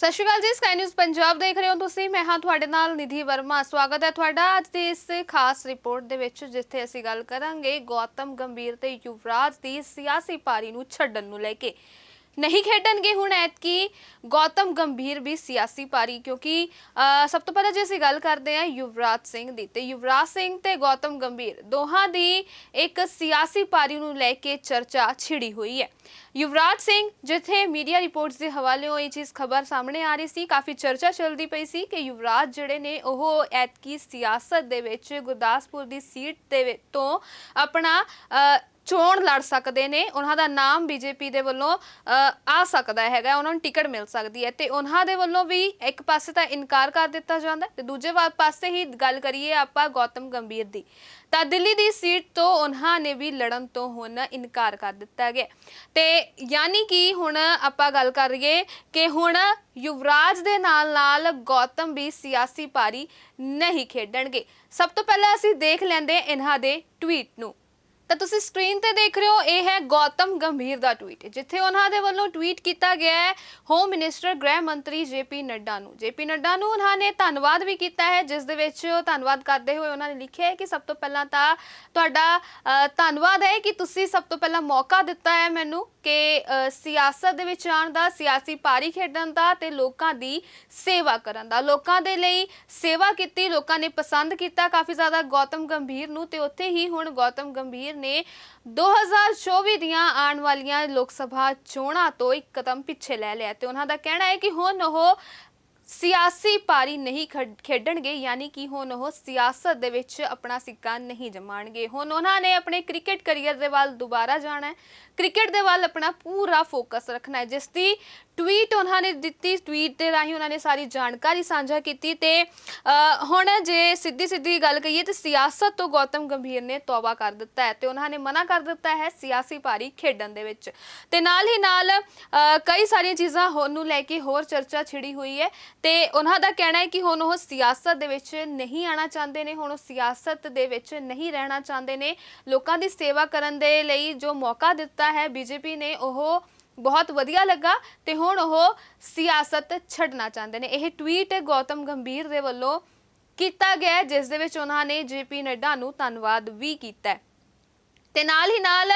ਸਤਿ ਸ਼੍ਰੀ ਅਕਾਲ ਜੀ sky news Punjab ਦੇਖ ਰਹੇ ਹੋ ਤੁਸੀਂ, ਮੈਂ ਹਾਂ ਤੁਹਾਡੇ ਨਾਲ ਨਿਧੀ ਵਰਮਾ, ਸਵਾਗਤ ਹੈ ਤੁਹਾਡਾ ਅੱਜ ਦੀ ਇਸ ਖਾਸ ਰਿਪੋਰਟ ਦੇ ਵਿੱਚ, ਜਿੱਥੇ ਅਸੀਂ ਗੱਲ ਕਰਾਂਗੇ ਗੌਤਮ ਗੰਭੀਰ ਤੇ ਯੁਵਰਾਜ ਦੀ ਸਿਆਸੀ ਪਾਰੀ ਨੂੰ ਛੱਡਣ ਨੂੰ ਲੈ ਕੇ। ਨਹੀਂ ਖੇਡਣਗੇ ਹੁਣ ਐਤਕੀ। ਗੌਤਮ ਗੰਭੀਰ ਵੀ ਸਿਆਸੀ ਪਾਰੀ ਕਿਉਂਕਿ ਅਹ, ਸਭ ਤੋਂ ਪਹਿਲਾਂ ਜੇ ਅਸੀਂ ਗੱਲ ਕਰਦੇ ਹਾਂ ਯੁਵਰਾਜ ਸਿੰਘ ਦੀ ਤੇ ਯੁਵਰਾਜ ਸਿੰਘ ਤੇ ਗੌਤਮ ਗੰਭੀਰ ਦੋਹਾਂ ਦੀ ਇੱਕ ਸਿਆਸੀ ਪਾਰੀ ਨੂੰ ਲੈ ਕੇ ਚਰਚਾ ਛਿੜੀ ਹੋਈ ਹੈ। ਯੁਵਰਾਜ ਸਿੰਘ ਜਿੱਥੇ ਮੀਡੀਆ ਰਿਪੋਰਟਸ ਦੇ ਹਵਾਲਿਓਂ ਇਹ ਚੀਜ਼ ਖਬਰ ਸਾਹਮਣੇ ਆ ਰਹੀ ਸੀ ਕਾਫੀ ਚਰਚਾ ਚੱਲਦੀ ਪਈ ਸੀ ਕਿ ਯੁਵਰਾਜ ਜਿਹੜੇ ਨੇ ਉਹ ਐਤਕੀ ਸਿਆਸਤ ਦੇ ਵਿੱਚ ਗੁਰਦਾਸਪੁਰ ਦੀ ਸੀਟ ਦੇ ਵਿੱਚ ਤੋਂ ਆਪਣਾ ਅਹ, ਚੋਣ ਲੜ ਸਕਦੇ ਨੇ ਉਹਨਾਂ ਦਾ ਨਾਮ ਬੀਜੇਪੀ ਦੇ ਵੱਲੋਂ ਅ, ਆ ਸਕਦਾ ਹੈਗਾ ਉਹਨਾਂ ਨੂੰ ਟਿਕਟ ਮਿਲ ਸਕਦੀ ਹੈ ਤੇ ਉਹਨਾਂ ਦੇ ਵੱਲੋਂ ਵੀ ਇੱਕ ਪਾਸੇ ਤਾਂ ਇਨਕਾਰ ਕਰ ਦਿੱਤਾ ਜਾਂਦਾ ਹੈ ਤੇ ਦੂਜੇ ਵਾ- ਪਾਸੇ ਹੀ ਗੱਲ ਕਰੀਏ ਆਪਾਂ ਗੌਤਮ ਗੰਭੀਰ ਦੀ। ਤਾਂ ਦਿੱਲੀ ਦੀ ਸੀਟ ਤੋਂ ਉਹਨਾਂ ਨੇ ਵੀ ਲੜਨ ਤੋਂ ਹੁਣ ਇਨਕਾਰ ਕਰ ਦਿੱਤਾ ਗਿਆ। ਤੇ ਯਾਨੀ ਕਿ ਹੁਣ ਆਪਾਂ ਗੱਲ ਕਰੀਏ ਕਿ ਹੁਣ ਯੁਵਰਾਜ ਦੇ ਨਾਲ ਨਾਲ ਗੌਤਮ ਵੀ ਸਿਆਸੀ ਪਾਰੀ ਨਹੀਂ ਖੇਡਣਗੇ। ਸਭ ਤੋਂ ਪਹਿਲਾਂ ਅਸੀਂ ਦੇਖ ਲੈਂਦੇ ਇਹਨਾਂ ਦੇ ਟਵੀਟ ਨੂੰ। ਤਾਂ ਤੁਸੀਂ ਸਕਰੀਨ ਤੇ ਦੇਖ ਰਹੇ ਹੋ ਇਹ ਹੈ ਗੌਤਮ ਗੰਭੀਰ ਦਾ ਟਵੀਟ ਜਿੱਥੇ ਉਹਨਾਂ ਦੇ ਵੱਲੋਂ ਟਵੀਟ ਕੀਤਾ ਗਿਆ ਹੈ ਹੋਮ ਮਿਨਿਸਟਰ ਗ੍ਰਹਿ ਮੰਤਰੀ ਜੇਪੀ ਨੱਡਾ ਨੂੰ। ਜੇਪੀ ਨੱਡਾ ਨੂੰ ਉਹਨਾਂ ਨੇ ਧੰਨਵਾਦ ਵੀ ਕੀਤਾ ਹੈ ਜਿਸ ਦੇ ਵਿੱਚ ਉਹ ਧੰਨਵਾਦ ਕਰਦੇ ਹੋਏ ਉਹਨਾਂ ਨੇ ਲਿਖਿਆ ਹੈ ਕਿ ਸਭ ਤੋਂ ਪਹਿਲਾਂ ਤਾਂ ਤੁਹਾਡਾ ਅ, ਧੰਨਵਾਦ ਹੈ ਕਿ ਤੁਸੀਂ ਸਭ ਤੋਂ ਪਹਿਲਾਂ ਮੌਕਾ ਦਿੱਤਾ ਹੈ ਮੈਨੂੰ ਕਿ ਅ, ਸਿਆਸਤ ਦੇ ਵਿੱਚ ਆਉਣ ਦਾ ਸਿਆਸੀ ਪਾਰੀ ਖੇਡਣ ਦਾ ਤੇ ਲੋਕਾਂ ਦੀ ਸੇਵਾ ਕਰਨ ਦਾ। ਲੋਕਾਂ ਦੇ ਲਈ ਸੇਵਾ ਕੀਤੀ ਲੋਕਾਂ ਨੇ ਪਸੰਦ ਕੀਤਾ ਕਾਫੀ ਜ਼ਿਆਦਾ ਗੌਤਮ ਗੰਭੀਰ ਨੂੰ ਤੇ ਉੱਥੇ ਹੀ ਹੁਣ ਗੌਤਮ ਗੰਭੀਰ ਨੇ 2024 ਦੀਆਂ ਆਉਣ ਵਾਲੀਆਂ ਲੋਕ ਸਭਾ ਚੋਣਾਂ ਤੋਂ ਇੱਕ ਕਦਮ ਪਿੱਛੇ ਲੈ ਲਿਆ ਤੇ ਉਹਨਾਂ ਦਾ ਕਹਿਣਾ ਹੈ ਕਿ ਹੁਣ ਉਹ ਸਿਆਸੀ ਪਾਰੀ ਨਹੀਂ ਖੇਡਣਗੇ, ਯਾਨੀ ਕਿ ਹੁਣ ਉਹ ਸਿਆਸਤ ਦੇ ਵਿੱਚ ਆਪਣਾ ਸਿੱਕਾ ਨਹੀਂ ਜਮਾਣਗੇ। ਹੁਣ ਉਹਨਾਂ ਨੇ ਆਪਣੇ ਕ੍ਰਿਕਟ ਕਰੀਅਰ ਦੇ ਵੱਲ ਦੁਬਾਰਾ ਜਾਣਾ ਹੈ। ਕ੍ਰਿਕਟ ਦੇ ਵੱਲ ਆਪਣਾ ਪੂਰਾ ਫੋਕਸ ਰੱਖਣਾ ਹੈ, ਜਿਸ ਦੀ ਟਵੀਟ ਉਹਨਾਂ ਨੇ ਦਿੱਤੀ ਟਵੀਟ ਦੇ ਰਾਹੀਂ ਉਹਨਾਂ ਨੇ ਸਾਰੀ ਜਾਣਕਾਰੀ ਸਾਂਝਾ ਕੀਤੀ ਤੇ ਹੁਣ ਜੇ ਸਿੱਧੀ ਸਿੱਧੀ ਗੱਲ ਕਹੀਏ ਤੇ ਸਿਆਸਤ ਤੋਂ ਗੌਤਮ ਗੰਭੀਰ ਨੇ ਤੌਬਾ ਕਰ ਦਿੱਤਾ ਹੈ ਤੇ ਉਹਨਾਂ ਨੇ ਮਨਾ ਕਰ ਦਿੱਤਾ ਹੈ ਸਿਆਸੀ ਪਾਰੀ ਖੇਡਣ ਦੇ ਵਿੱਚ। ਤੇ ਨਾਲ ਹੀ ਨਾਲ ਕਈ ਸਾਰੀਆਂ ਚੀਜ਼ਾਂ ਹੋਣ ਨੂੰ ਲੈ ਕੇ ਹੋਰ ਚਰਚਾ ਛਿੜੀ ਹੋਈ ਹੈ ਤੇ ਉਹਨਾਂ ਦਾ ਕਹਿਣਾ ਹੈ ਕਿ ਹੁਣ ਉਹ ਸਿਆਸਤ ਦੇ ਵਿੱਚ ਨਹੀਂ ਆਣਾ ਚਾਹੁੰਦੇ ਨੇ, ਹੁਣ ਉਹ ਸਿਆਸਤ ਦੇ ਵਿੱਚ ਨਹੀਂ ਰਹਿਣਾ ਚਾਹੁੰਦੇ ਨੇ। ਲੋਕਾਂ ਦੀ ਸੇਵਾ ਕਰਨ ਦੇ ਲਈ ਜੋ ਮੌਕਾ ਦਿੱਤਾ ਹੈ ਬੀਜੇਪੀ ਨੇ, ਉਹ ਬਹੁਤ ਵਧੀਆ ਲੱਗਾ ਤੇ ਹੁਣ ਉਹ ਸਿਆਸਤ ਛੱਡਣਾ ਚਾਹੁੰਦੇ ਨੇ। ਇਹ ਟਵੀਟ ਗੌਤਮ ਗੰਭੀਰ ਦੇ ਵੱਲੋਂ ਕੀਤਾ ਗਿਆ ਜਿਸ ਦੇ ਵਿੱਚ ਉਹਨਾਂ ਨੇ ਜੇਪੀ ਨੱਡਾ ਨੂੰ ਧੰਨਵਾਦ ਵੀ ਕੀਤਾ ਤੇ ਨਾਲ ਹੀ ਨਾਲ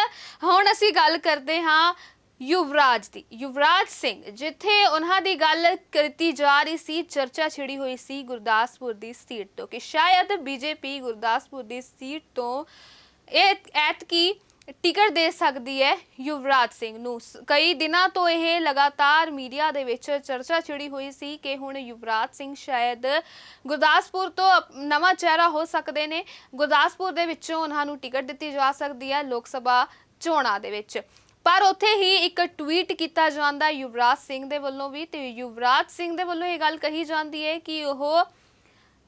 ਹੁਣ ਅਸੀਂ ਗੱਲ ਕਰਦੇ ਹਾਂ ਯੁਵਰਾਜ ਦੀ। ਯੁਵਰਾਜ ਸਿੰਘ, ਜਿੱਥੇ ਉਹਨਾਂ ਦੀ ਗੱਲ ਕੀਤੀ ਜਾ ਰਹੀ ਸੀ, ਚਰਚਾ ਛਿੜੀ ਹੋਈ ਸੀ ਗੁਰਦਾਸਪੁਰ ਦੀ ਸੀਟ ਤੋਂ ਕਿ ਸ਼ਾਇਦ ਬੀਜੇਪੀ ਗੁਰਦਾਸਪੁਰ ਦੀ ਸੀਟ ਤੋਂ ਇਹ ਐਤਕੀ ਟਿਕਟ ਦੇ ਸਕਦੀ ਹੈ ਯੁਵਰਾਜ ਸਿੰਘ ਨੂੰ। ਸ- ਕਈ ਦਿਨਾਂ ਤੋਂ ਇਹ ਲਗਾਤਾਰ ਮੀਡੀਆ ਦੇ ਵਿੱਚ ਚਰਚਾ ਛਿੜੀ ਹੋਈ ਸੀ ਕਿ ਹੁਣ ਯੁਵਰਾਜ ਸਿੰਘ ਸ਼ਾਇਦ ਗੁਰਦਾਸਪੁਰ ਤੋਂ ਅਪ- ਨਵਾਂ ਚਿਹਰਾ ਹੋ ਸਕਦੇ ਨੇ। ਗੁਰਦਾਸਪੁਰ ਦੇ ਵਿੱਚੋਂ ਉਹਨਾਂ ਨੂੰ ਟਿਕਟ ਦਿੱਤੀ ਜਾ ਸਕਦੀ ਹੈ ਲੋਕ ਸਭਾ ਚੋਣਾਂ ਦੇ ਵਿੱਚ। ਪਰ ਉੱਥੇ ਹੀ ਇੱਕ ਟਵੀਟ ਕੀਤਾ ਜਾਂਦਾ ਯੁਵਰਾਜ ਸਿੰਘ ਦੇ ਵੱਲੋਂ ਵੀ ਤੇ ਯੁਵਰਾਜ ਸਿੰਘ ਦੇ ਵੱਲੋਂ ਇਹ ਗੱਲ ਕਹੀ ਜਾਂਦੀ ਹੈ ਕਿ ਉਹ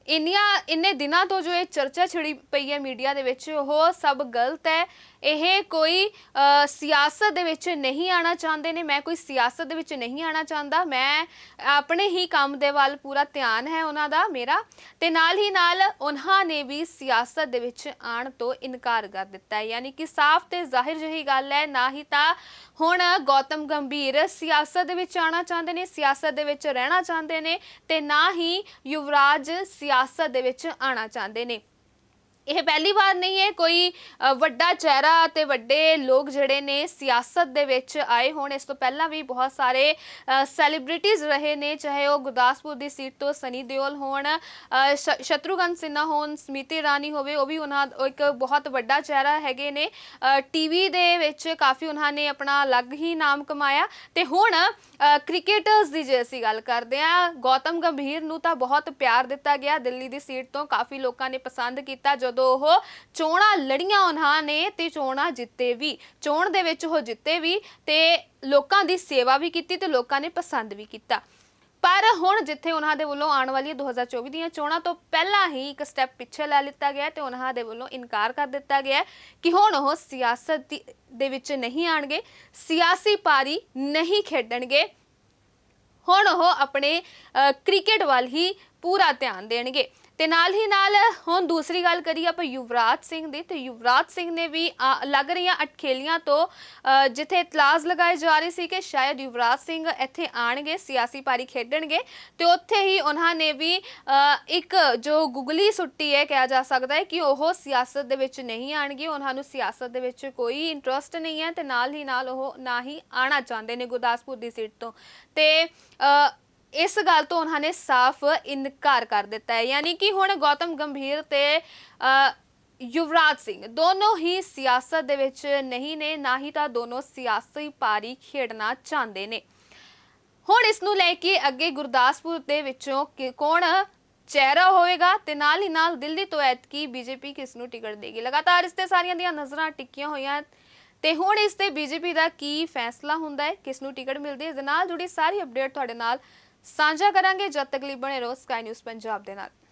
ਇੰਨੀਆਂ, ਇੰਨੇ ਦਿਨਾਂ ਤੋਂ ਜੋ ਇਹ ਚਰਚਾ ਛਿੜੀ ਪਈ ਹੈ ਮੀਡੀਆ ਦੇ ਵਿੱਚ, ਉਹ ਸਭ ਗਲਤ ਹੈ। ਇਹ ਕੋਈ ਸਿਆਸਤ ਦੇ ਵਿੱਚ ਨਹੀਂ ਆਣਾ ਚਾਹੁੰਦੇ ਨੇ, ਮੈਂ ਕੋਈ ਸਿਆਸਤ ਦੇ ਵਿੱਚ ਨਹੀਂ ਆਣਾ ਚਾਹੁੰਦਾ। ਮੈਂ ਆਪਣੇ ਹੀ ਕੰਮ ਦੇ ਵੱਲ ਪੂਰਾ ਧਿਆਨ ਹੈ ਉਹਨਾਂ ਦਾ, ਮੇਰਾ। ਤੇ ਨਾਲ ਹੀ ਨਾਲ ਉਹਨਾਂ ਨੇ ਵੀ ਸਿਆਸਤ ਦੇ ਵਿੱਚ ਆਣ ਤੋਂ ਇਨਕਾਰ ਕਰ ਦਿੱਤਾ ਹੈ। ਯਾਨੀ ਕਿ ਸਾਫ਼ ਤੇ ਜ਼ਾਹਿਰ ਜਿਹੀ ਗੱਲ ਹੈ, ਨਾ ਹੀ ਤਾਂ ਹੁਣ ਗੌਤਮ ਗੰਭੀਰ ਸਿਆਸਤ ਦੇ ਵਿੱਚ ਆਣਾ ਚਾਹੁੰਦੇ ਨੇ, ਸਿਆਸਤ ਦੇ ਵਿੱਚ ਰਹਿਣਾ ਚਾਹੁੰਦੇ ਨੇ, ਤੇ ਨਾ ਹੀ ਯੁਵਰਾਜ ਸਿਆਸਤ ਦੇ ਵਿੱਚ ਆਣਾ ਚਾਹੁੰਦੇ ਨੇ। ਇਹ ਪਹਿਲੀ ਵਾਰ ਨਹੀਂ ਹੈ। ਕੋਈ ਵੱਡਾ ਚਿਹਰਾ ਤੇ ਵੱਡੇ ਲੋਕ ਜਿਹੜੇ ਨੇ ਸਿਆਸਤ ਦੇ ਵਿੱਚ ਆਏ ਹੋਣ। ਇਸ ਤੋਂ ਪਹਿਲਾਂ ਵੀ ਬਹੁਤ ਸਾਰੇ ਸੈਲੀਬ੍ਰਿਟੀਜ਼ ਰਹੇ ਨੇ ਚਾਹੇ ਉਹ ਗੁਰਦਾਸਪੁਰ ਦੀ ਸੀਟ ਤੋਂ ਸਨੀ ਦਿਓਲ ਹੋਣ ਅ, ਸਿਨਹਾ ਹੋਣ ਸਮਿਤੀ ਰਾਣੀ ਹੋਵੇ ਉਹ ਵੀ ਉਹਨਾਂ ਇੱਕ ਬਹੁਤ ਵੱਡਾ ਚਿਹਰਾ ਹੈਗੇ ਨੇ। ਟੀਵੀ ਦੇ ਵਿੱਚ ਕਾਫੀ ਉਹਨਾਂ ਨੇ ਆਪਣਾ ਅਲੱਗ ਹੀ ਨਾਮ ਕਮਾਇਆ। ਤੇ ਹੁਣ ਕ੍ਰਿਕਟਰਸ ਦੀ ਜੇ ਅਸੀਂ ਗੱਲ ਕਰਦੇ ਆ ਗੌਤਮ ਗੰਭੀਰ ਨੂੰ ਤਾਂ ਬਹੁਤ ਪਿਆਰ ਦਿੱਤਾ ਗਿਆ। ਦਿੱਲੀ ਦੀ ਸੀਟ ਤੋਂ ਕਾਫੀ ਲੋਕਾਂ ਨੇ ਪਸੰਦ ਕੀਤਾ ਜਦੋਂ ਉਹ ਚੋਣਾਂ ਲੜੀਆਂ ਉਹਨਾਂ ਨੇ ਤੇ ਚੋਣਾਂ ਜਿੱਤੇ ਵੀ। ਚੋਣ ਦੇ ਵਿੱਚ ਉਹ ਜਿੱਤੇ ਵੀ ਤੇ ਲੋਕਾਂ ਦੀ ਸੇਵਾ ਵੀ ਕੀਤੀ ਤੇ ਲੋਕਾਂ ਨੇ ਪਸੰਦ ਵੀ ਕੀਤਾ। ਪਰ ਹੁਣ ਜਿੱਥੇ ਉਹਨਾਂ ਦੇ ਵੱਲੋਂ ਆਉਣ ਵਾਲੀ 2024 ਦੀਆਂ ਚੋਣਾਂ ਤੋਂ ਪਹਿਲਾਂ ਹੀ ਇੱਕ ਸਟੈਪ ਪਿੱਛੇ ਲੈ ਲਿੱਤਾ ਗਿਆ ਤੇ ਉਹਨਾਂ ਦੇ ਵੱਲੋਂ ਇਨਕਾਰ ਕਰ ਦਿੱਤਾ ਗਿਆ ਕਿ ਹੁਣ ਉਹ ਸਿਆਸਤ ਦੇ ਵਿੱਚ ਨਹੀਂ ਆਣਗੇ ਸਿਆਸੀ ਪਾਰੀ ਨਹੀਂ ਖੇਡਣਗੇ। ਹੁਣ ਉਹ ਆਪਣੇ ਅ, ਕ੍ਰਿਕਟ ਵੱਲ ਹੀ ਪੂਰਾ ਧਿਆਨ ਦੇਣਗੇ। ਤੇ ਨਾਲ ਹੀ ਨਾਲ ਹੁਣ ਦੂਸਰੀ ਗੱਲ ਕਰੀਏ ਆਪਾਂ ਯੁਵਰਾਜ ਸਿੰਘ ਦੀ ਤੇ ਯੁਵਰਾਜ ਸਿੰਘ ਨੇ ਵੀ ਅ, ਲੱਗ ਰਹੀਆਂ ਅਟਖੇਲੀਆਂ ਤੋਂ ਜਿੱਥੇ ਇਤਲਾਜ਼ ਲਗਾਏ ਜਾ ਰਹੇ ਸੀ ਕਿ ਸ਼ਾਇਦ ਯੁਵਰਾਜ ਸਿੰਘ ਇੱਥੇ ਆਣਗੇ ਸਿਆਸੀ ਪਾਰੀ ਖੇਡਣਗੇ। ਤੇ ਉੱਥੇ ਹੀ ਉਹਨਾਂ ਨੇ ਵੀ ਇੱਕ ਜੋ ਗੁਗਲੀ ਸੁੱਟੀ ਹੈ ਕਿਹਾ ਜਾ ਸਕਦਾ ਹੈ ਕਿ ਉਹ ਸਿਆਸਤ ਦੇ ਵਿੱਚ ਨਹੀਂ ਆਣਗੇ। ਉਹਨਾਂ ਨੂੰ ਸਿਆਸਤ ਦੇ ਵਿੱਚ ਕੋਈ ਇੰਟਰਸਟ ਨਹੀਂ ਹੈ ਤੇ ਨਾਲ ਹੀ ਨਾਲ ਉਹ ਨਾ ਹੀ ਆਣਾ ਚਾਹੁੰਦੇ ਨੇ ਗੁਰਦਾਸਪੁਰ ਦੀ ਸੀਟ ਤੋਂ। ਤੇ ਇਸ ਗੱਲ ਤੋਂ ਉਹਨਾਂ ਨੇ ਸਾਫ਼ ਇਨਕਾਰ ਕਰ ਦਿੱਤਾ ਹੈ। ਯਾਨੀ ਕਿ ਹੁਣ ਗੌਤਮ ਗੰਭੀਰ ਤੇ ਯੁਵਰਾਜ ਸਿੰਘ ਦੋਨੋਂ ਹੀ ਸਿਆਸਤ ਦੇ ਵਿੱਚ ਨਹੀਂ ਨੇ, ਨਾ ਹੀ ਤਾਂ ਦੋਨੋਂ ਸਿਆਸੀ ਪਾਰੀ ਖੇਡਣਾ ਚਾਹੁੰਦੇ ਨੇ। ਹੁਣ ਇਸ ਨੂੰ ਲੈ ਕੇ ਅੱਗੇ ਗੁਰਦਾਸਪੁਰ ਦੇ ਵਿੱਚੋਂ ਕੌਣ ਚਿਹਰਾ ਹੋਵੇਗਾ ਤੇ ਨਾਲ ਹੀ ਨਾਲ ਦਿੱਲੀ ਤੋਂ ਐਤਕੀ ਬੀਜੇਪੀ ਕਿਸ ਨੂੰ ਟਿਕਟ ਦੇਗੀ? ਲਗਾਤਾਰ ਇਸ ਤੇ ਸਾਰੀਆਂ ਦੀਆਂ ਨਜ਼ਰਾਂ ਟਿੱਕੀਆਂ ਹੋਈਆਂ ਤੇ ਹੁਣ ਇਸ ਤੇ ਬੀਜੇਪੀ ਦਾ ਕੀ ਫੈਸਲਾ ਹੁੰਦਾ ਹੈ? ਕਿਸ ਨੂੰ ਟਿਕਟ ਮਿਲਦੀ ਹੈ? ਇਸ ਦੇ ਨਾਲ ਜੁੜੀ ਸਾਰੀ ਅਪਡੇਟ ਤੁਹਾਡੇ ਨਾਲ ਸਾਂਝਾ ਕਰਾਂਗੇ ਜਦ ਤੱਕ ਲਈ ਬਣੇ ਰਹੋ ਸਕਾਈ ਨਿਊਜ਼ ਪੰਜਾਬ ਦੇ ਨਾਲ।